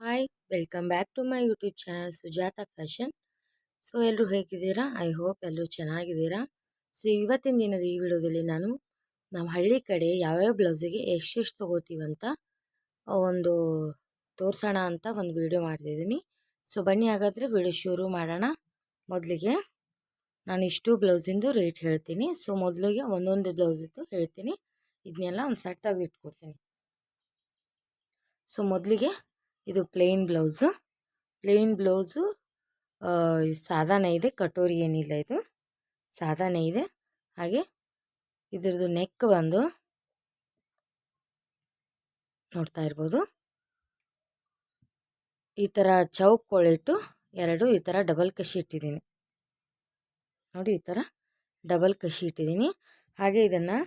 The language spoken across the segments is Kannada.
Hi welcome back to my YouTube channel Sujatha fashion so ಎಲ್ಲರೂ ಹೇಗಿದ್ದೀರಾ? ಐ ಹೋಪ್ ಎಲ್ಲರೂ ಚೆನ್ನಾಗಿದ್ದೀರಾ? ಸೊ ಇವತ್ತಿನ ದಿನದ ಈ ವಿಡಿಯೋದಲ್ಲಿ ನಾನು ನಮ್ಮ ಹಳ್ಳಿ ಕಡೆ ಯಾವ್ಯಾವ ಬ್ಲೌಸಿಗೆ ಎಷ್ಟೆಷ್ಟು ತೊಗೋತೀವಂತ ಒಂದು ತೋರಿಸೋಣ ಅಂತ ಒಂದು ವಿಡಿಯೋ ಮಾಡ್ತಿದ್ದೀನಿ. ಸೊ ಬನ್ನಿ ಹಾಗಾದರೆ ವಿಡಿಯೋ ಶುರು ಮಾಡೋಣ. ಮೊದಲಿಗೆ ನಾನು ಇಷ್ಟು ಬ್ಲೌಸಿಂದು ರೇಟ್ ಹೇಳ್ತೀನಿ. ಸೊ ಮೊದಲಿಗೆ ಒಂದೊಂದು ಬ್ಲೌಸಿದ್ದು ಹೇಳ್ತೀನಿ. ಇದನ್ನೆಲ್ಲ ಒಂದು ಸೆಟ್ ತೆಗೆದು ಇಟ್ಕೊತೀನಿ ಸೊ ಮೊದಲಿಗೆ ಇದು ಪ್ಲೇನ್ ಬ್ಲೌಸು. ಪ್ಲೇನ್ ಬ್ಲೌಸು ಸಾದಾನೇ ಇದೆ, ಕಟೋರಿ ಏನಿಲ್ಲ ಇದು. ಸಾದಾನೇ ಇದೆ. ಹಾಗೆ ಇದ್ರದ್ದು ನೆಕ್ ಬಂದು ನೋಡ್ತಾ ಇರ್ಬೋದು. ಈ ಥರ ಚೌಕ್ ಕೊಳಿಟ್ಟು ಎರಡು ಈ ಥರ ಡಬಲ್ ಕಶಿ ಇಟ್ಟಿದ್ದೀನಿ. ನೋಡಿ ಈ ಥರ ಡಬಲ್ ಕಶಿ ಇಟ್ಟಿದ್ದೀನಿ. ಹಾಗೆ ಇದನ್ನು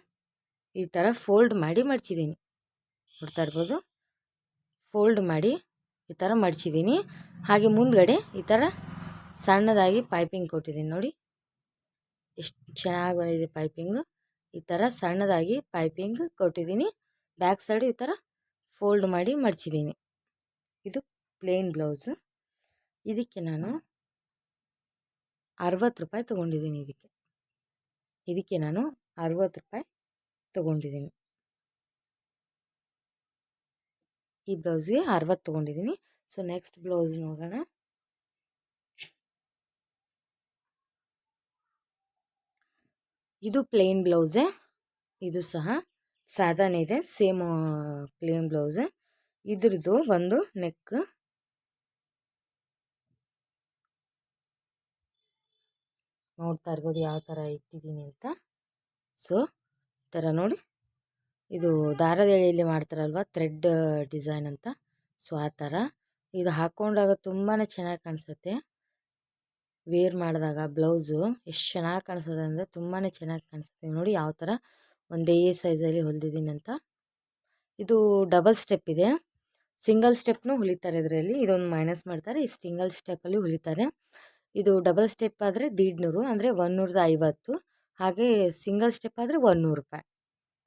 ಈ ಥರ ಫೋಲ್ಡ್ ಮಾಡಿ ಮಡಚಿದ್ದೀನಿ. ನೋಡ್ತಾ ಇರ್ಬೋದು. ಫೋಲ್ಡ್ ಮಾಡಿ ಈ ಥರ ಮಡಚಿದ್ದೀನಿ. ಹಾಗೆ ಮುಂದ್ಗಡೆ ಈ ಥರ ಸಣ್ಣದಾಗಿ ಪೈಪಿಂಗ್ ಕೊಟ್ಟಿದ್ದೀನಿ ನೋಡಿ. ಎಷ್ಟು ಚೆನ್ನಾಗಿ ಬಂದಿದೆ ಪೈಪಿಂಗು ಈ ಥರ ಸಣ್ಣದಾಗಿ ಪೈಪಿಂಗ್ ಕೊಟ್ಟಿದ್ದೀನಿ. ಬ್ಯಾಕ್ ಸೈಡು ಈ ಥರ ಫೋಲ್ಡ್ ಮಾಡಿ ಮಡ್ಚಿದ್ದೀನಿ. ಇದು ಪ್ಲೇನ್ ಬ್ಲೌಸು ಇದಕ್ಕೆ ನಾನು ಅರವತ್ತು ರೂಪಾಯಿ ತೊಗೊಂಡಿದ್ದೀನಿ ಇದಕ್ಕೆ. ಇದಕ್ಕೆ ನಾನು ಅರವತ್ತು ರೂಪಾಯಿ ತೊಗೊಂಡಿದ್ದೀನಿ. ಈ ಬ್ಲೌಸ್ಗೆ ಅರವತ್ತು ತೊಗೊಂಡಿದ್ದೀನಿ ಸೊ ನೆಕ್ಸ್ಟ್ ಬ್ಲೌಸ್ ನೋಡೋಣ. ಇದು ಪ್ಲೇನ್ ಬ್ಲೌಸೇ ಇದು ಸಹ ಸಾಧಾರಣ ಇದೆ ಸೇಮ್ ಪ್ಲೇನ್ ಬ್ಲೌಸೇ ಇದ್ರದ್ದು ಒಂದು ನೆಕ್ ನೋಡ್ತಾ ಇರ್ಬೋದು ಯಾವ ಥರ ಇಟ್ಟಿದ್ದೀನಿ ಅಂತ. ಸೊ ಈ ಥರ ನೋಡಿ. ಇದು ದಾರದ ಎಳೆಯಲ್ಲಿ ಮಾಡ್ತಾರಲ್ವ? ಥ್ರೆಡ್ ಡಿಸೈನ್ ಅಂತ. ಸೊ, ಆ ಥರ. ಇದು ಹಾಕ್ಕೊಂಡಾಗ ತುಂಬಾ ಚೆನ್ನಾಗಿ ಕಾಣಿಸುತ್ತೆ. ವೇರ್ ಮಾಡಿದಾಗ ಬ್ಲೌಸು ಎಷ್ಟು ಚೆನ್ನಾಗಿ ಕಾಣಿಸುತ್ತೆ ಅಂದರೆ ತುಂಬಾ ಚೆನ್ನಾಗಿ ಕಾಣಿಸುತ್ತೆ. ನೋಡಿ ಯಾವ ಥರ ಒಂದೇ ಸೈಜಲ್ಲಿ ಹೊಲಿದಿದ್ದೀನಿ ಅಂತ. ಇದು ಡಬಲ್ ಸ್ಟೆಪ್ ಇದೆ. ಸಿಂಗಲ್ ಸ್ಟೆಪ್ನು ಹೊಲಿತಾರೆ ಇದರಲ್ಲಿ. ಇದೊಂದು ಮೈನಸ್ ಮಾಡ್ತಾರೆ, ಈ ಸಿಂಗಲ್ ಸ್ಟೆಪ್ಪಲ್ಲಿ ಹೊಲಿತಾರೆ. ಇದು ಡಬಲ್ ಸ್ಟೆಪ್ ಆದರೆ ದೀಡ್ನೂರು, ಅಂದರೆ ಒನ್ನೂರದ ಐವತ್ತು. ಹಾಗೆ ಸಿಂಗಲ್ ಸ್ಟೆಪ್ ಆದರೆ ಒನ್ನೂರು ರೂಪಾಯಿ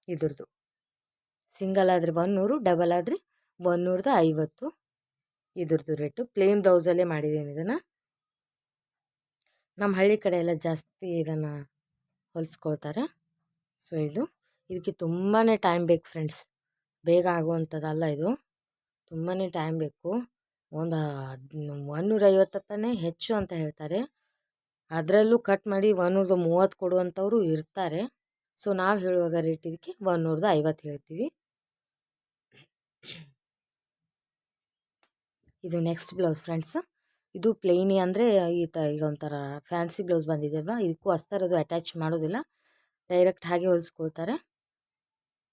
ಇದ್ರದ್ದು. ಸಿಂಗಲ್ ಆದರೆ ಒನ್ನೂರು, ಡಬಲ್ ಆದರೆ ಒನ್ನೂರದ ಐವತ್ತು. ಇದ್ರದ್ದು ರೇಟು. ಪ್ಲೇನ್ ಬ್ಲೌಸಲ್ಲೇ ಮಾಡಿದ್ದೀನಿ ಇದನ್ನು. ನಮ್ಮ ಹಳ್ಳಿ ಕಡೆ ಎಲ್ಲ ಜಾಸ್ತಿ ಇದನ್ನು ಹೊಲಿಸ್ಕೊಳ್ತಾರೆ. ಸೊ, ಇದು ಇದಕ್ಕೆ ತುಂಬಾ ಟೈಮ್ ಬೇಕು ಫ್ರೆಂಡ್ಸ್ ಬೇಗ ಆಗುವಂಥದ್ದಲ್ಲ ಇದು. ತುಂಬಾ ಟೈಮ್ ಬೇಕು. ಒಂದು ಒನ್ನೂರೈವತ್ತು ಹೆಚ್ಚು ಅಂತ ಹೇಳ್ತಾರೆ. ಅದರಲ್ಲೂ ಕಟ್ ಮಾಡಿ ಒನ್ನೂರದ ಮೂವತ್ತು ಕೊಡುವಂಥವ್ರು ಇರ್ತಾರೆ. ಸೊ, ನಾವು ಹೇಳುವಾಗ ರೇಟ್ ಇದಕ್ಕೆ ಒನ್ನೂರದ ಐವತ್ತು ಹೇಳ್ತೀವಿ. ಇದು ನೆಕ್ಸ್ಟ್ ಬ್ಲೌಸ್ ಫ್ರೆಂಡ್ಸ್ ಇದು ಪ್ಲೇನಿ ಅಂದರೆ ಈ ತ ಈಗ ಒಂಥರ ಫ್ಯಾನ್ಸಿ ಬ್ಲೌಸ್ ಬಂದಿದೆ ಅಲ್ವಾ ಇದಕ್ಕೂ ಅಸ್ತರದು ಅಟ್ಯಾಚ್ ಮಾಡೋದಿಲ್ಲ. ಡೈರೆಕ್ಟ್ ಹಾಗೆ ಹೊಲಿಸ್ಕೊಳ್ತಾರೆ.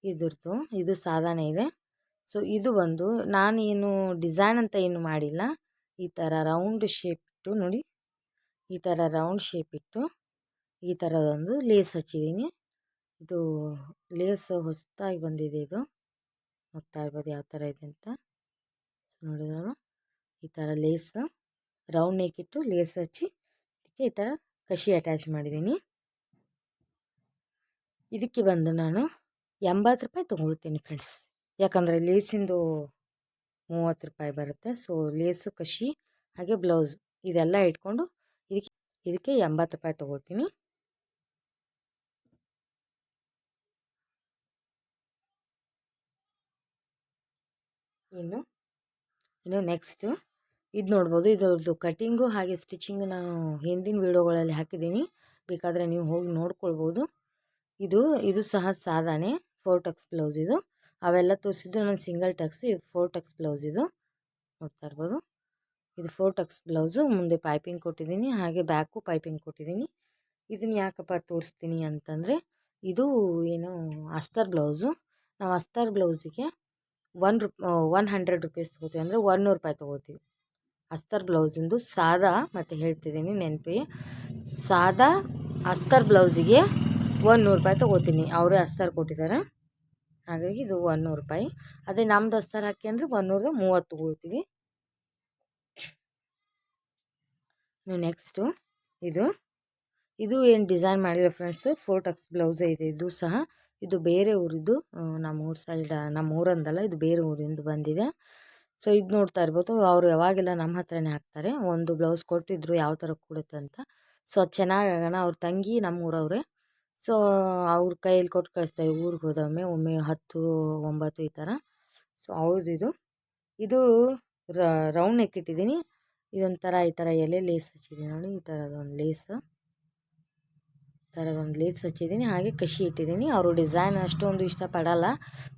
ಇದ್ರದ್ದು, ಇದು ಸಾಧಾರಣ ಇದೆ. ಸೊ ಇದು ಒಂದು ನಾನೇನು ಡಿಸೈನ್ ಅಂತ ಏನು ಮಾಡಿಲ್ಲ. ಈ ಥರ ರೌಂಡ್ ಶೇಪ್ ಇಟ್ಟು ನೋಡಿ. ಈ ಥರ ರೌಂಡ್ ಶೇಪ್ ಇಟ್ಟು ಈ ಥರದೊಂದು ಲೇಸ್ ಹಚ್ಚಿದ್ದೀನಿ ಇದು ಲೇಸ್ ಹೊಸದಾಗಿ ಬಂದಿದೆ ಇದು. ನೋಡ್ತಾ ಇರ್ಬೋದು ಯಾವ ಥರ ಇದೆ ಅಂತ. ಸೊ ನೋಡಿದ್ರಲ್ಲ ಈ ಥರ ಲೇಸ್ ರೌಂಡ್ ನೆಕ್ ಇಟ್ಟು ಲೇಸ್ ಹಚ್ಚಿ, ಇದಕ್ಕೆ ಈ ಥರ ಕಷಿ ಅಟ್ಯಾಚ್ ಮಾಡಿದ್ದೀನಿ. ಇದಕ್ಕೆ ಬಂದು ನಾನು ಎಂಬತ್ತು ರೂಪಾಯಿ ತೊಗೊಳ್ತೀನಿ ಫ್ರೆಂಡ್ಸ್ ಯಾಕಂದರೆ ಲೇಸಿಂದು ಮೂವತ್ತು ರೂಪಾಯಿ ಬರುತ್ತೆ. ಸೊ ಲೇಸು ಕಷಿ, ಹಾಗೆ ಬ್ಲೌಸ್ ಇದೆಲ್ಲ ಇಟ್ಕೊಂಡು ಇದಕ್ಕೆ ಇದಕ್ಕೆ ಎಂಬತ್ತು ರೂಪಾಯಿ ತೊಗೊಳ್ತೀನಿ. ಇನ್ನು ಇನ್ನು ನೆಕ್ಸ್ಟು ಇದು ನೋಡ್ಬೋದು, ಇದರದ್ದು ಕಟಿಂಗು ಹಾಗೆ ಸ್ಟಿಚಿಂಗು ನಾನು ಹಿಂದಿನ ವೀಡಿಯೋಗಳಲ್ಲಿ ಹಾಕಿದ್ದೀನಿ ಬೇಕಾದರೆ ನೀವು ಹೋಗಿ ನೋಡ್ಕೊಳ್ಬೋದು. ಇದು ಇದು ಸಹ ಸಾದಾನೆ ಫೋರ್ ಟಕ್ಸ್ ಬ್ಲೌಸ್ ಇದು. ಅವೆಲ್ಲ ತೋರಿಸಿದ್ದು ನಾನು ಸಿಂಗಲ್ ಟಕ್ಸ್, ಇದು ಫೋರ್ ಟಕ್ಸ್ ಬ್ಲೌಸ್ ಇದು. ನೋಡ್ತಾ ಇರ್ಬೋದು. ಇದು ಫೋರ್ ಟಕ್ಸ್ ಬ್ಲೌಸು, ಮುಂದೆ ಪೈಪಿಂಗ್ ಕೊಟ್ಟಿದ್ದೀನಿ ಹಾಗೆ ಬ್ಯಾಕು ಪೈಪಿಂಗ್ ಕೊಟ್ಟಿದ್ದೀನಿ ಇದನ್ನು ಯಾಕಪ್ಪ ತೋರಿಸ್ತೀನಿ ಅಂತಂದರೆ, ಇದು ಏನು ಅಸ್ತರ್ ಬ್ಲೌಸು. ನಾವು ಅಸ್ತರ್ ಬ್ಲೌಸಿಗೆ ಒನ್ ರುಪ್, ಒನ್ ಹಂಡ್ರೆಡ್ ರುಪೀಸ್ ತೊಗೋತೀವಿ. ಅಂದರೆ ಒನ್ನೂರು ರೂಪಾಯಿ ತೊಗೋತೀವಿ. ಅಸ್ತರ್ ಬ್ಲೌಸಿಂದು ಸಾದಾ ಮತ್ತು ಹೇಳ್ತಿದ್ದೀನಿ ನೆನಪಿ. ಸಾದಾ ಅಸ್ತರ್ ಬ್ಲೌಸಿಗೆ ಒಂದು ನೂರು ರೂಪಾಯಿ ತೊಗೋತೀನಿ. ಅವರೇ ಅಸ್ತರ್ ಕೊಟ್ಟಿದ್ದಾರೆ. ಹಾಗಾಗಿ ಇದು ಒಂದು ನೂರು ರೂಪಾಯಿ. ಅದೇ ನಮ್ದು ಅಸ್ತರ್ ಹಾಕಿ ಅಂದರೆ ಒಂದು ನೂರದ ಮೂವತ್ತು ತೊಗೊಳ್ತೀವಿ. ನೆಕ್ಸ್ಟು ಇದು. ಇದು ಏನು ಡಿಸೈನ್ ಮಾಡಿರೋ ಫ್ರೆಂಡ್ಸ್ ಫೋರ್ ಟಕ್ಸ್ ಬ್ಲೌಸೇ ಇದೆ. ಇದು ಸಹ ಇದು ಬೇರೆ ಊರಿದ್ದು ನಮ್ಮ ಊರು ಸೈಡ್ ನಮ್ಮ ಊರಂದಲ್ಲ, ಇದು ಬೇರೆ ಊರಿಂದ ಬಂದಿದೆ. ಸೊ, ಇದು ನೋಡ್ತಾ ಇರ್ಬೋದು. ಅವರು ಯಾವಾಗೆಲ್ಲ ನಮ್ಮ ಹತ್ರನೇ ಹಾಕ್ತಾರೆ, ಒಂದು ಬ್ಲೌಸ್ ಕೊಟ್ಟಿದ್ರು ಯಾವ ಥರ ಕೊಡುತ್ತೆ ಅಂತ. ಸೊ, ಅದು ಚೆನ್ನಾಗಾಗೋಣ, ಅವ್ರ ತಂಗಿ ನಮ್ಮ ಊರವ್ರೆ ಸೊ, ಅವ್ರ ಕೈಯಲ್ಲಿ ಕೊಟ್ಟು ಕಳಿಸ್ತಾರೆ, ಊರಿಗೆ ಹೋದೊಮ್ಮೆ ಒಮ್ಮೆ ಹತ್ತು, ಒಂಬತ್ತು ಈ ಥರ. ಸೊ, ಅವ್ರದ್ದು. ಇದು ಇದು ರೌಂಡ್ ನೆಕ್ ಇಟ್ಟಿದ್ದೀನಿ. ಇದೊಂಥರ ಈ ಥರ ಎಲೆ ಲೇಸ್ ಹಚ್ಚಿದ್ದೀನಿ ನೋಡಿ, ಈ ಥರದೊಂದು ಲೇಸ್. ಥರದೊಂದು ಲೇಸ್ ಹಚ್ಚಿದ್ದೀನಿ, ಹಾಗೆ ಕಸಿ ಇಟ್ಟಿದ್ದೀನಿ. ಅವರು ಡಿಸೈನ್ ಅಷ್ಟೊಂದು ಇಷ್ಟಪಡಲ್ಲ.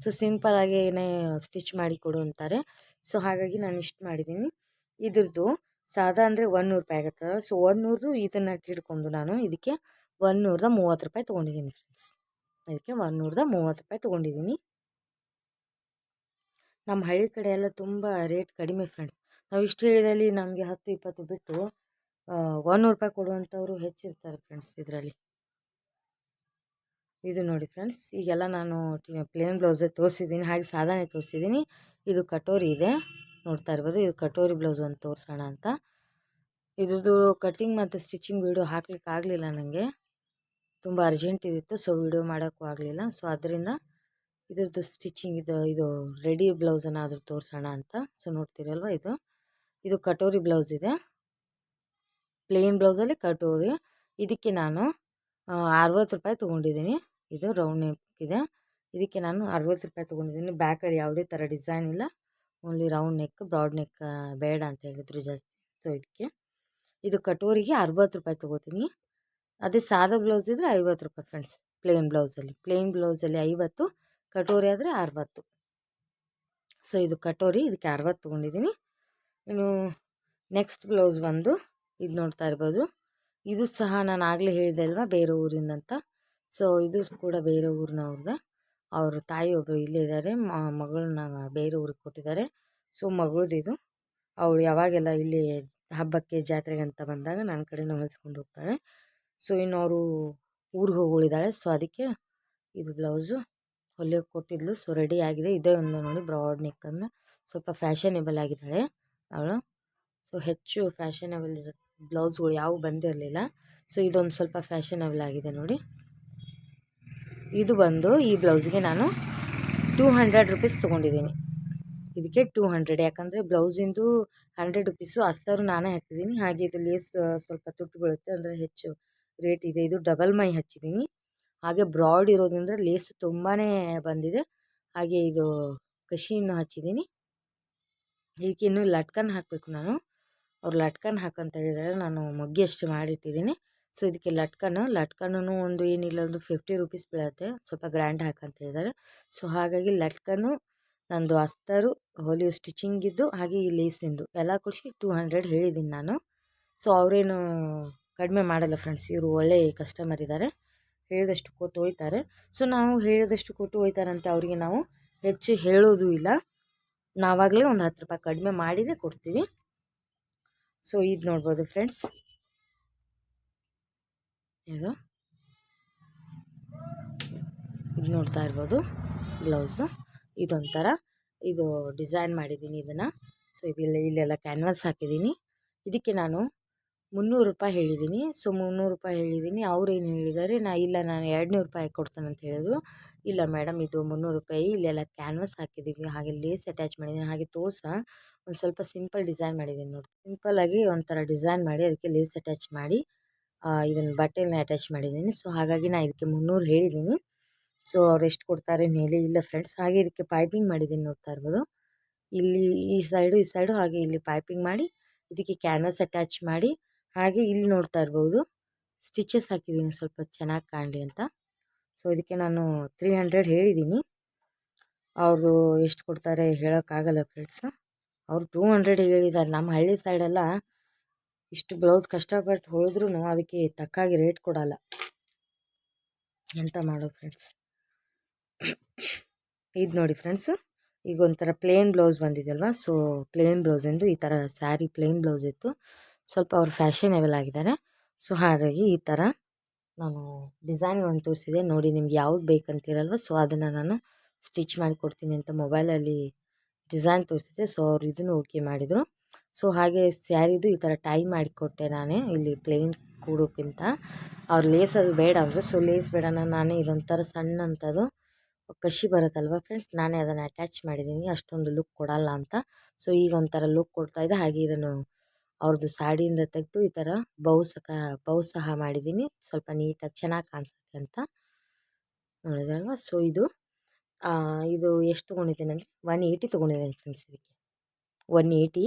ಸೊ ಸಿಂಪಲಾಗಿ ಸ್ಟಿಚ್ ಮಾಡಿ ಕೊಡು ಅಂತಾರೆ. ಸೊ, ಹಾಗಾಗಿ ನಾನು ಇಷ್ಟು ಮಾಡಿದ್ದೀನಿ ಇದ್ರದ್ದು ಸಾದಾ ಅಂದರೆ ನೂರು ರೂಪಾಯಿ ಆಗುತ್ತಲ್ಲ ಸೊ ನೂರದು ಇದನ್ನು ಹಿಡ್ಕೊಂಡು ನಾನು ಇದಕ್ಕೆ ನೂರದ ಮೂವತ್ತು ರೂಪಾಯಿ ತೊಗೊಂಡಿದ್ದೀನಿ ಫ್ರೆಂಡ್ಸ್ ಅದಕ್ಕೆ ನೂರದ ಮೂವತ್ತು ರೂಪಾಯಿ ತೊಗೊಂಡಿದ್ದೀನಿ ನಮ್ಮ ಹಳ್ಳಿ ಕಡೆ ಎಲ್ಲ ತುಂಬ ರೇಟ್ ಕಡಿಮೆ ಫ್ರೆಂಡ್ಸ್ ನಾವು ಇಷ್ಟು ಹೇಳಿದಲ್ಲಿ ನಮಗೆ ಹತ್ತು ಇಪ್ಪತ್ತು ಬಿಟ್ಟು ನೂರು ರೂಪಾಯಿ ಕೊಡುವಂಥವ್ರು ಹೆಚ್ಚಿರ್ತಾರೆ ಫ್ರೆಂಡ್ಸ್ ಇದರಲ್ಲಿ. ಇದು ನೋಡಿ ಫ್ರೆಂಡ್ಸ್, ಈಗೆಲ್ಲ ನಾನು ಪ್ಲೇನ್ ಬ್ಲೌಸೇ ತೋರಿಸಿದ್ದೀನಿ, ಹಾಗೆ ಸಾಧಾನೆ ತೋರಿಸಿದ್ದೀನಿ. ಇದು ಕಟೋರಿ ಇದೆ. ನೋಡ್ತಾ ಇರ್ಬೋದು, ಇದು ಕಟೋರಿ ಬ್ಲೌಸ್ ಒಂದು ತೋರಿಸೋಣ ಅಂತ. ಇದ್ರದ್ದು ಕಟಿಂಗ್ ಮತ್ತು ಸ್ಟಿಚಿಂಗ್ ವೀಡಿಯೋ ಹಾಕ್ಲಿಕ್ಕೆ ಆಗಲಿಲ್ಲ ನನಗೆ ತುಂಬ ಅರ್ಜೆಂಟ್ ಇದ್ದಿತ್ತು ಸೊ ವೀಡಿಯೋ ಮಾಡೋಕ್ಕೂ ಆಗಲಿಲ್ಲ. ಸೊ ಅದರಿಂದ ಇದ್ರದ್ದು ಸ್ಟಿಚಿಂಗ್ ಇದು ಇದು ರೆಡಿ ಬ್ಲೌಸನ್ನು ಆದರೂ ತೋರಿಸೋಣ ಅಂತ. ಸೊ ನೋಡ್ತೀರಲ್ವ ಇದು? ಇದು ಕಟೋರಿ ಬ್ಲೌಸ್ ಇದೆ. ಪ್ಲೇನ್ ಬ್ಲೌಸಲ್ಲಿ ಕಟೋರಿ. ಇದಕ್ಕೆ ನಾನು ಅರವತ್ತು ರೂಪಾಯಿ ತೊಗೊಂಡಿದ್ದೀನಿ. ಇದು ರೌಂಡ್ ನೆಕ್ ಇದೆ. ಇದಕ್ಕೆ ನಾನು ಅರವತ್ತು ರೂಪಾಯಿ ತೊಗೊಂಡಿದ್ದೀನಿ. ಬ್ಯಾಕಲ್ಲಿ ಯಾವುದೇ ಥರ ಡಿಸೈನ್ ಇಲ್ಲ. Only round neck broad neck ಬೇಡ ಅಂತ ಹೇಳಿದ್ರು ಜಾಸ್ತಿ ಸೊ ಇದಕ್ಕೆ ಇದು ಕಟೋರಿಗೆ ಅರವತ್ತು ರೂಪಾಯಿ ತೊಗೋತೀನಿ. ಅದೇ ಸಾದಾ ಬ್ಲೌಸ್ ಇದ್ದರೆ ಐವತ್ತು ರೂಪಾಯಿ ಫ್ರೆಂಡ್ಸ್ ಪ್ಲೇನ್ ಬ್ಲೌಸಲ್ಲಿ ಪ್ಲೇನ್ ಬ್ಲೌಸಲ್ಲಿ ಐವತ್ತು, ಕಟೋರಿ ಆದರೆ ಅರವತ್ತು. ಸೊ ಇದು ಕಟೋರಿ, ಇದಕ್ಕೆ ಅರವತ್ತು ತೊಗೊಂಡಿದ್ದೀನಿ. ಇನ್ನು ನೆಕ್ಸ್ಟ್ ಬ್ಲೌಸ್ ಬಂದು, ಇದು ನೋಡ್ತಾ ಇರ್ಬೋದು. ಇದು ಸಹ ನಾನು ಆಗಲೇ ಹೇಳಿದೆ ಅಲ್ವಾ, ಬೇರೆ ಊರಿಂದಂತ. ಸೊ ಇದು ಕೂಡ ಬೇರೆ ಊರಿನವ್ರದ್ದು ಅವ್ರ ತಾಯಿ ಒಬ್ಬರು ಇಲ್ಲೇ ಇದ್ದಾರೆ ಮಗಳನ್ನ ಬೇರೆ ಊರಿಗೆ ಕೊಟ್ಟಿದ್ದಾರೆ. ಸೊ ಮಗಳದ್ದು ಇದು. ಅವಳು ಯಾವಾಗೆಲ್ಲ ಇಲ್ಲಿ ಹಬ್ಬಕ್ಕೆ ಜಾತ್ರೆಗೆ ಅಂತ ಬಂದಾಗ ನನ್ನ ಕಡೆನೇ ಹೊಲಿಸ್ಕೊಂಡು ಹೋಗ್ತಾಳೆ. ಸೊ ಇನ್ನು ಅವರು ಊರಿಗೆ ಹೋಗಿದ್ದಾಳೆ ಸೊ ಅದಕ್ಕೆ ಇದು ಬ್ಲೌಸು ಹೊಲಿಯೋಕೆ ಕೊಟ್ಟಿದ್ಲು. ಸೊ ರೆಡಿ ಆಗಿದೆ. ಇದೇ ಒಂದು ನೋಡಿ ಬ್ರಾಡ್ ನೆಕ್ಕನ್ನು. ಸ್ವಲ್ಪ ಫ್ಯಾಷನೇಬಲ್ ಆಗಿದ್ದಾಳೆ ಅವಳು. ಸೊ ಹೆಚ್ಚು ಫ್ಯಾಷನೇಬಲ್ ಬ್ಲೌಸ್ಗಳು ಯಾವುವು ಬಂದಿರಲಿಲ್ಲ. ಸೊ ಇದೊಂದು ಸ್ವಲ್ಪ ಫ್ಯಾಷನೇಬಲ್ ಆಗಿದೆ ನೋಡಿ. ಇದು ಬಂದು ಈ ಬ್ಲೌಸ್ಗೆ ನಾನು ಟೂ ಹಂಡ್ರೆಡ್ ರುಪೀಸ್ ತೊಗೊಂಡಿದ್ದೀನಿ. ಇದಕ್ಕೆ ಟೂ ಹಂಡ್ರೆಡ್ ಯಾಕಂದರೆ ಬ್ಲೌಸಿಂದು ಹಂಡ್ರೆಡ್ ರುಪೀಸು ಅಸ್ತರು ನಾನೇ ಹಾಕಿದ್ದೀನಿ. ಹಾಗೆ ಇದು ಲೇಸ್ ಸ್ವಲ್ಪ ತುಟ್ಟು ಬೀಳುತ್ತೆ, ಅಂದರೆ ಹೆಚ್ಚು ರೇಟ್ ಇದೆ. ಇದು ಡಬಲ್ ಮೈ ಹಚ್ಚಿದ್ದೀನಿ. ಹಾಗೆ ಬ್ರಾಡ್ ಇರೋದ್ರಿಂದ ಲೇಸ್ ತುಂಬಾ ಬಂದಿದೆ. ಹಾಗೆ ಇದು ಕಷಿಯನ್ನು ಹಚ್ಚಿದ್ದೀನಿ. ಇದಕ್ಕೆ ಇನ್ನೂ ಲಟ್ಕನ್ ಹಾಕಬೇಕು ನಾನು. ಅವ್ರು ಲಟ್ಕನ್ ಹಾಕಂತ ಹೇಳಿದರೆ, ನಾನು ಮೊಗ್ಗಿ ಮಾಡಿಟ್ಟಿದ್ದೀನಿ. ಸೊ, ಇದಕ್ಕೆ ಲಟ್ಕನ ಲಟ್ಕನೂ ಒಂದು ಏನಿಲ್ಲ, ಒಂದು ಫಿಫ್ಟಿ ರುಪೀಸ್ ಬೀಳುತ್ತೆ. ಸ್ವಲ್ಪ ಗ್ರ್ಯಾಂಡ್ ಹಾಕಂತ ಹೇಳಿದ್ದಾರೆ ಸೊ, ಹಾಗಾಗಿ ಲಟ್ಕನು, ನಂದು ಅಸ್ತರು, ಹೊಲಿಯೋ ಸ್ಟಿಚಿಂಗಿದ್ದು ಹಾಗೆ ಈ ಲೇಸಿಂದು ಎಲ್ಲ ಕೊಡಿಸಿ ಟೂ ಹಂಡ್ರೆಡ್ ಹೇಳಿದ್ದೀನಿ ನಾನು. ಸೊ, ಅವರೇನು ಕಡಿಮೆ ಮಾಡಲ್ಲ ಫ್ರೆಂಡ್ಸ್ ಇವರು ಒಳ್ಳೆ ಕಸ್ಟಮರ್ ಇದ್ದಾರೆ ಹೇಳಿದಷ್ಟು ಕೊಟ್ಟು ಹೋಯ್ತಾರೆ. ಸೊ, ನಾವು ಹೇಳಿದಷ್ಟು ಕೊಟ್ಟು ಹೋಯ್ತಾರಂತೆ ಅವರಿಗೆ ನಾವು. ಹೆಚ್ಚು ಹೇಳೋದು ಇಲ್ಲ. ನಾವಾಗಲೇ ಒಂದು ಹತ್ತು ರೂಪಾಯಿ ಕಡಿಮೆ ಮಾಡಿನೇ ಕೊಡ್ತೀವಿ. ಸೊ, ಇದು ನೋಡ್ಬೋದು ಫ್ರೆಂಡ್ಸ್ ಇದು ಇದು ನೋಡ್ತಾ ಇರ್ಬೋದು ಬ್ಲೌಸು ಇದೊಂಥರ. ಇದು ಡಿಸೈನ್ ಮಾಡಿದ್ದೀನಿ ಇದನ್ನು. ಸೊ ಇದಿಲ್ಲ, ಇಲ್ಲೆಲ್ಲ ಕ್ಯಾನ್ವಾಸ್ ಹಾಕಿದ್ದೀನಿ. ಇದಕ್ಕೆ ನಾನು ಮುನ್ನೂರು ರೂಪಾಯಿ ಹೇಳಿದ್ದೀನಿ. ಸೊ ಮುನ್ನೂರು ರೂಪಾಯಿ ಹೇಳಿದ್ದೀನಿ. ಏನು ಹೇಳಿದ್ದಾರೆ, ನಾ, ಇಲ್ಲ, ನಾನು ಎರಡು ನೂರು ರೂಪಾಯಿ ಕೊಡ್ತೇನೆ ಅಂತ ಹೇಳಿದ್ರು. ಇಲ್ಲ ಮೇಡಮ್ ಇದು ಮುನ್ನೂರು ರೂಪಾಯಿ. ಇಲ್ಲೆಲ್ಲ ಕ್ಯಾನ್ವಾಸ್ ಹಾಕಿದ್ದೀವಿ ಹಾಗೆ ಲೇಸ್ ಅಟ್ಯಾಚ್ ಮಾಡಿದ್ದೀನಿ ಹಾಗೆ ತೋರ್ಸ. ಒಂದು ಸ್ವಲ್ಪ ಸಿಂಪಲ್ ಡಿಸೈನ್ ಮಾಡಿದ್ದೀನಿ ನೋಡಿ. ಸಿಂಪಲ್ಲಾಗಿ ಒಂಥರ ಡಿಸೈನ್ ಮಾಡಿ, ಅದಕ್ಕೆ ಲೇಸ್ ಅಟ್ಯಾಚ್ ಮಾಡಿ ಇದನ್ನು ಬಟ್ಟೆನ ಅಟ್ಯಾಚ್ ಮಾಡಿದ್ದೀನಿ. ಸೊ ಹಾಗಾಗಿ ನಾನು ಇದಕ್ಕೆ ಮುನ್ನೂರು ಹೇಳಿದ್ದೀನಿ. ಸೊ ಅವ್ರು ಎಷ್ಟು ಕೊಡ್ತಾರೆ ಮೇಲೆ ಇಲ್ಲ ಫ್ರೆಂಡ್ಸ್ ಹಾಗೆ ಇದಕ್ಕೆ ಪೈಪಿಂಗ್ ಮಾಡಿದ್ದೀನಿ ನೋಡ್ತಾ ಇರ್ಬೋದು. ಇಲ್ಲಿ ಈ ಸೈಡು ಈ ಸೈಡು ಹಾಗೆ ಇಲ್ಲಿ ಪೈಪಿಂಗ್ ಮಾಡಿ, ಇದಕ್ಕೆ ಕ್ಯಾನ್ವಸ್ ಅಟ್ಯಾಚ್ ಮಾಡಿ, ಹಾಗೆ ಇಲ್ಲಿ ನೋಡ್ತಾ ಇರ್ಬೋದು. ಸ್ಟಿಚಸ್ ಹಾಕಿದ್ದೀನಿ ಸ್ವಲ್ಪ ಚೆನ್ನಾಗಿ ಕಾಣಲಿ ಅಂತ. ಸೊ ಇದಕ್ಕೆ ನಾನು ತ್ರೀ ಹಂಡ್ರೆಡ್ ಹೇಳಿದ್ದೀನಿ. ಅವರು ಎಷ್ಟು ಕೊಡ್ತಾರೆ ಹೇಳೋಕ್ಕಾಗಲ್ಲ ಫ್ರೆಂಡ್ಸ್ ಅವರು ಟೂ ಹಂಡ್ರೆಡ್ ಹೇಳಿದ್ದಾರೆ. ನಮ್ಮ ಹಳ್ಳಿ ಸೈಡೆಲ್ಲ ಇಷ್ಟು ಬ್ಲೌಸ್ ಕಷ್ಟಪಟ್ಟು ಹೊಲಿದ್ರೂ ಅದಕ್ಕೆ ತಕ್ಕಾಗಿ ರೇಟ್ ಕೊಡಲ್ಲ. ಎಂತ ಮಾಡೋದು ಫ್ರೆಂಡ್ಸ್ ಇದು ನೋಡಿ ಫ್ರೆಂಡ್ಸ್ ಈಗ ಒಂಥರ ಪ್ಲೇನ್ ಬ್ಲೌಸ್ ಬಂದಿದೆಯಲ್ವ ಸೊ ಪ್ಲೇನ್ ಬ್ಲೌಸ್ ಎಂದು ಈ ಥರ ಸ್ಯಾರಿ ಪ್ಲೇನ್ ಬ್ಲೌಸ್ ಇತ್ತು. ಸ್ವಲ್ಪ ಅವ್ರು ಫ್ಯಾಷನೇಬಲ್ ಆಗಿದ್ದಾರೆ. ಸೊ ಹಾಗಾಗಿ ಈ ಥರ ನಾನು ಡಿಸೈನ್ ಒಂದು ತೋರಿಸಿದೆ. ನೋಡಿ ನಿಮ್ಗೆ ಯಾವ್ದು ಬೇಕಂತೀರಲ್ವ? ಸೊ ಅದನ್ನು ನಾನು ಸ್ಟಿಚ್ ಮಾಡಿ ಕೊಡ್ತೀನಿ ಅಂತ ಮೊಬೈಲಲ್ಲಿ ಡಿಸೈನ್ ತೋರಿಸಿದೆ ಸೊ ಅವರು ಇದನ್ನು ಓಕೆ ಮಾಡಿದರು. ಸೊ ಹಾಗೆ ಸ್ಯಾರಿದು ಈ ಥರ ಟೈ ಮಾಡಿಕೊಟ್ಟೆ ನಾನೇ ಇಲ್ಲಿ ಪ್ಲೇನ್ ಕೂಡೋಕ್ಕಿಂತ. ಅವ್ರು ಲೇಸ್ ಅದು ಬೇಡ ಅಂದರು. ಸೊ ಲೇಸ್ ಬೇಡ ನಾನೇ ಇದೊಂಥರ ಸಣ್ಣ ಕಸಿ ಬರುತ್ತಲ್ವ ಫ್ರೆಂಡ್ಸ್? ನಾನೇ ಅದನ್ನು ಅಟ್ಯಾಚ್ ಮಾಡಿದ್ದೀನಿ. ಅಷ್ಟೊಂದು ಲುಕ್ ಕೊಡಲ್ಲ ಅಂತ. ಸೊ ಈಗ ಒಂಥರ ಲುಕ್ ಕೊಡ್ತಾ ಇದೆ. ಹಾಗೆ ಇದನ್ನು ಅವ್ರದ್ದು ಸಾಡಿಯಿಂದ ತೆಗೆದು ಈ ಥರ ಬೌ ಸಹ ಬೌ ಸಹ ಮಾಡಿದ್ದೀನಿ. ಸ್ವಲ್ಪ ನೀಟಾಗಿ ಚೆನ್ನಾಗಿ ಕಾಣಿಸುತ್ತೆ ಅಂತ ನೋಡಿದ್ರಲ್ವ? ಸೊ ಇದು ಇದು ಎಷ್ಟು ತೊಗೊಂಡಿದ್ದೀನಿ ಅಂದರೆ ಒನ್ ಏಯ್ಟಿ ತೊಗೊಂಡಿದ್ದೀನಿ ಫ್ರೆಂಡ್ಸ್ ಇದಕ್ಕೆ. One eighty.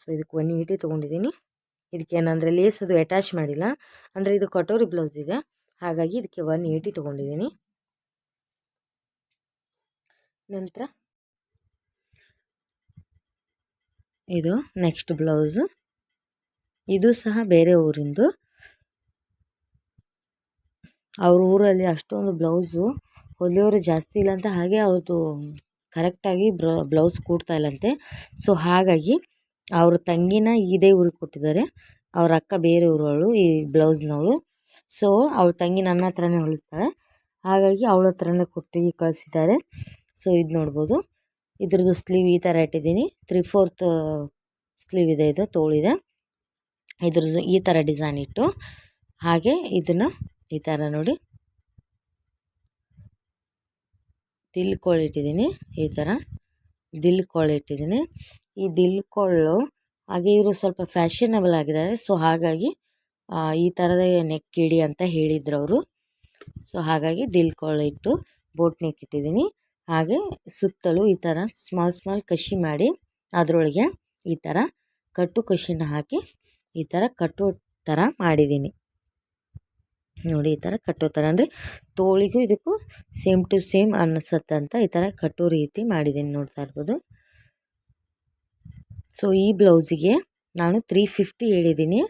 ಸೊ ಇದಕ್ಕೆ ಒನ್ ಏಯ್ಟಿ ತೊಗೊಂಡಿದ್ದೀನಿ ಇದಕ್ಕೆ ಏನಂದರೆ ಲೇಸ್ ಅದು ಅಟ್ಯಾಚ್ ಮಾಡಿಲ್ಲ. ಅಂದರೆ ಇದು ಕಟೋರಿ ಬ್ಲೌಸ್ ಇದೆ ಹಾಗಾಗಿ ಇದಕ್ಕೆ ಒನ್ ಏಯ್ಟಿ ತೊಗೊಂಡಿದ್ದೀನಿ ನಂತರ ಇದು ನೆಕ್ಸ್ಟ್ ಬ್ಲೌಸು. ಇದು ಸಹ ಬೇರೆ ಊರಿಂದು. ಅವ್ರ ಊರಲ್ಲಿ ಅಷ್ಟೊಂದು ಬ್ಲೌಸು ಹೊಲಿಯೋರು ಜಾಸ್ತಿ ಇಲ್ಲ ಅಂತ ಹಾಗೆ ಅವ್ರದ್ದು ಕರೆಕ್ಟಾಗಿ ಬ್ಲೌಸ್ ಕೂಡ್ತಾ ಇಲ್ಲಂತೆ. ಸೊ ಹಾಗಾಗಿ ಅವ್ರ ತಂಗಿನ ಇದೇ ಊರಿಗೆ ಕೊಟ್ಟಿದ್ದಾರೆ. ಅವ್ರ ಅಕ್ಕ ಬೇರೆ ಊರವಳು, ಈ ಬ್ಲೌಸ್ನವಳು. ಸೊ ಅವ್ಳ ತಂಗಿ ನನ್ನ ಹತ್ರನೇ ಹೊಲಿಸ್ತಾಳೆ. ಹಾಗಾಗಿ ಅವಳ ಹತ್ರನೇ ಕೊಟ್ಟು ಕಳಿಸಿದ್ದಾರೆ. ಸೊ ಇದು ನೋಡ್ಬೋದು. ಇದ್ರದ್ದು ಸ್ಲೀವ್ ಈ ಥರ ಇಟ್ಟಿದ್ದೀನಿ. ತ್ರೀ ಫೋರ್ತ್ ಸ್ಲೀವ್ ಇದೆ ಇದು, ತೋಳಿದೆ. ಇದ್ರದ್ದು ಈ ಥರ ಡಿಸೈನ್ ಇಟ್ಟು, ಹಾಗೆ ಇದನ್ನು ಈ ಥರ ನೋಡಿ. ದಿಲ್ ಇಟ್ಟಿದ್ದೀನಿ ಈ ಥರ. ದಿಲ್ ಇಟ್ಟಿದ್ದೀನಿ ಈ ದಿಲ್ಕೊಳ್ಳು ಕೋಳು ಹಾಗೆ ಇವರು ಸ್ವಲ್ಪ ಫ್ಯಾಷನಬಲ್ ಆಗಿದ್ದಾರೆ. ಸೊ ಹಾಗಾಗಿ ಈ ಥರದ ನೆಕ್ ಇಡಿ ಅಂತ ಹೇಳಿದ್ರು ಅವರು. ಸೊ ಹಾಗಾಗಿ ದಿಲ್ ಕೋಳು ಇಟ್ಟು ಬೋಟ್ ನೆಕ್ ಇಟ್ಟಿದ್ದೀನಿ ಹಾಗೆ ಸುತ್ತಲೂ ಈ ಥರ ಸ್ಮಾಲ್ ಸ್ಮಾಲ್ ಕಷಿ ಮಾಡಿ ಅದರೊಳಗೆ ಈ ಥರ ಕಟ್ಟು ಕಷಿನ ಹಾಕಿ ಈ ಥರ ಕಟ್ಟೋ ಥರ ಮಾಡಿದ್ದೀನಿ. ನೋಡಿ, ಈ ಥರ ಕಟ್ಟೋ ಥರ ಅಂದರೆ ತೋಳಿಗೂ ಇದಕ್ಕೂ ಸೇಮ್ ಟು ಸೇಮ್ ಅನ್ನಿಸತ್ತಂತ ಈ ಥರ ಕಟ್ಟೋ ರೀತಿ ಮಾಡಿದ್ದೀನಿ ನೋಡ್ತಾ ಇರ್ಬೋದು. ಸೊ ಈ ಬ್ಲೌಸಿಗೆ ನಾನು ತ್ರೀ ಫಿಫ್ಟಿ ಹೇಳಿದ್ದೀನಿ.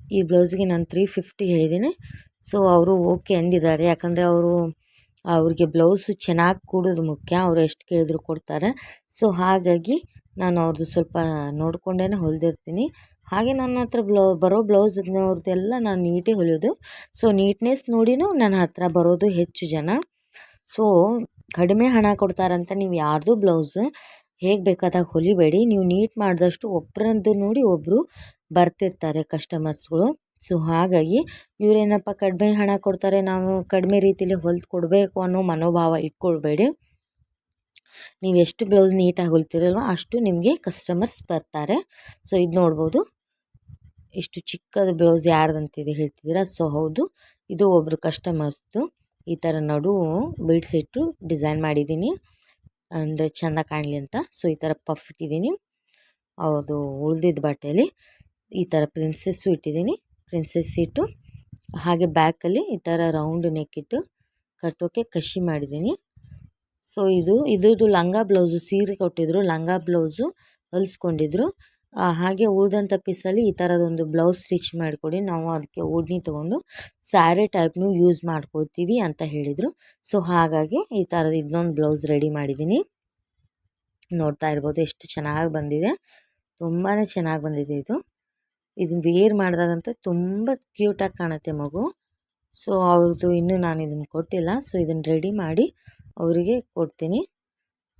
ಈ ಬ್ಲೌಸಿಗೆ ನಾನು ತ್ರೀ ಫಿಫ್ಟಿ ಹೇಳಿದ್ದೀನಿ. ಸೊ ಅವರು ಓಕೆ ಅಂದಿದ್ದಾರೆ. ಯಾಕಂದರೆ ಅವರು, ಅವ್ರಿಗೆ ಬ್ಲೌಸು ಚೆನ್ನಾಗಿ ಕೂಡೋದು ಮುಖ್ಯ. ಅವರು ಎಷ್ಟು ಕೇಳಿದ್ರು ಕೊಡ್ತಾರೆ. ಸೊ ಹಾಗಾಗಿ ನಾನು ಅವ್ರದ್ದು ಸ್ವಲ್ಪ ನೋಡಿಕೊಂಡೇ ಹೊಲಿದಿರ್ತೀನಿ. ಹಾಗೆ ನನ್ನ ಹತ್ರ ಬ್ಲೌ, ಬರೋ ಬ್ಲೌಸ್ನವ್ರದ್ದೆಲ್ಲ ನಾನು ನೀಟೇ ಹೊಲಿಯೋದು. ಸೊ ನೀಟ್ನೆಸ್ ನೋಡಿನೂ ನನ್ನ ಹತ್ರ ಬರೋದು ಹೆಚ್ಚು ಜನ. ಸೊ ಕಡಿಮೆ ಹಣ ಕೊಡ್ತಾರಂತ ನೀವು ಯಾರ್ದು ಬ್ಲೌಸ್ ಹೇಗೆ ಬೇಕಾದಾಗ ಹೊಲಿಬೇಡಿ. ನೀವು ನೀಟ್ ಮಾಡಿದಷ್ಟು ಒಬ್ಬರದ್ದು ನೋಡಿ ಒಬ್ಬರು ಬರ್ತಿರ್ತಾರೆ ಕಸ್ಟಮರ್ಸ್ಗಳು. ಸೊ, ಹಾಗಾಗಿ ಇವರೇನಪ್ಪ ಕಡಿಮೆ ಹಣ ಕೊಡ್ತಾರೆ, ನಾವು ಕಡಿಮೆ ರೀತಿಯಲ್ಲಿ ಹೊಲ್ದು ಕೊಡಬೇಕು ಅನ್ನೋ ಮನೋಭಾವ ಇಟ್ಕೊಳ್ಬೇಡಿ. ನೀವು ಎಷ್ಟು ಬ್ಲೌಸ್ ನೀಟಾಗಿ ಹೊಲ್ತಿರಲ್ವ ಅಷ್ಟು ನಿಮಗೆ ಕಸ್ಟಮರ್ಸ್ ಬರ್ತಾರೆ. ಸೊ, ಇದು ನೋಡ್ಬೋದು. ಇಷ್ಟು ಚಿಕ್ಕದು ಬ್ಲೌಸ್ ಯಾರ್ದಂತಿದೆ ಹೇಳ್ತಿದ್ದೀರಾ? ಸೊ, ಹೌದು, ಇದು ಒಬ್ಬರು ಕಸ್ಟಮರ್ಸ್ದು. ಈ ಥರ ನಡುವು ಬೀಡ್ಸ್ ಇಟ್ಟು ಡಿಸೈನ್ ಮಾಡಿದ್ದೀನಿ. ಅಂದರೆ ಚೆಂದ ಕಾಣಲಿ ಅಂತ. ಸೊ ಈ ಥರ ಪಫ್ ಇಟ್ಟಿದ್ದೀನಿ. ಅದು ಉಳ್ದಿದ್ದ ಬಟ್ಟೆಯಲ್ಲಿ ಈ ಥರ ಪ್ರಿನ್ಸೆಸ್ಸು ಇಟ್ಟಿದ್ದೀನಿ. ಪ್ರಿನ್ಸೆಸ್ ಇಟ್ಟು ಹಾಗೆ ಬ್ಯಾಕಲ್ಲಿ ಈ ಥರ ರೌಂಡ್ ನೆಕ್ ಇಟ್ಟು ಕಟ್ಟೋಕ್ಕೆ ಕಷಿ ಮಾಡಿದ್ದೀನಿ. ಸೊ ಇದು, ಇದ್ರದ್ದು ಲಂಗ ಬ್ಲೌಸು ಸೀರೆ ಕೊಟ್ಟಿದ್ರು, ಲಂಗ ಬ್ಲೌಸು ಹೊಲಿಸ್ಕೊಂಡಿದ್ರು ಹಾಗೆ ಉಳಿದಂಥ ಪೀಸಲ್ಲಿ ಈ ಥರದೊಂದು ಬ್ಲೌಸ್ ಸ್ಟಿಚ್ ಮಾಡಿಕೊಡಿ. ನಾವು ಅದಕ್ಕೆ ಓಡ್ನಿ ತೊಗೊಂಡು ಸ್ಯಾರಿ ಟೈಪ್ನು ಯೂಸ್ ಮಾಡ್ಕೊಳ್ತೀವಿ ಅಂತ ಹೇಳಿದರು. ಸೊ, ಹಾಗಾಗಿ ಈ ಥರದ ಇದನ್ನೊಂದು ಬ್ಲೌಸ್ ರೆಡಿ ಮಾಡಿದ್ದೀನಿ ನೋಡ್ತಾ ಇರ್ಬೋದು ಎಷ್ಟು ಚೆನ್ನಾಗಿ ಬಂದಿದೆ. ತುಂಬಾ ಚೆನ್ನಾಗಿ ಬಂದಿದೆ ಇದು. ಇದನ್ನ ವೇರ್ ಮಾಡಿದಾಗಂತೂ ತುಂಬ ಕ್ಯೂಟಾಗಿ ಕಾಣುತ್ತೆ ಮಗು. ಸೊ ಅವ್ರದ್ದು ಇನ್ನೂ ನಾನು ಇದನ್ನು ಕೊಟ್ಟಿಲ್ಲ. ಸೊ ಇದನ್ನು ರೆಡಿ ಮಾಡಿ ಅವರಿಗೆ ಕೊಡ್ತೀನಿ.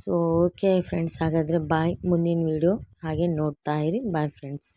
ಸೊ ಓಕೆ ಫ್ರೆಂಡ್ಸ್ ಹಾಗಾದರೆ ಬಾಯ್ ಮುಂದಿನ ವೀಡಿಯೋ ಹಾಗೆ ನೋಡ್ತಾ ಇರಿ. Bye friends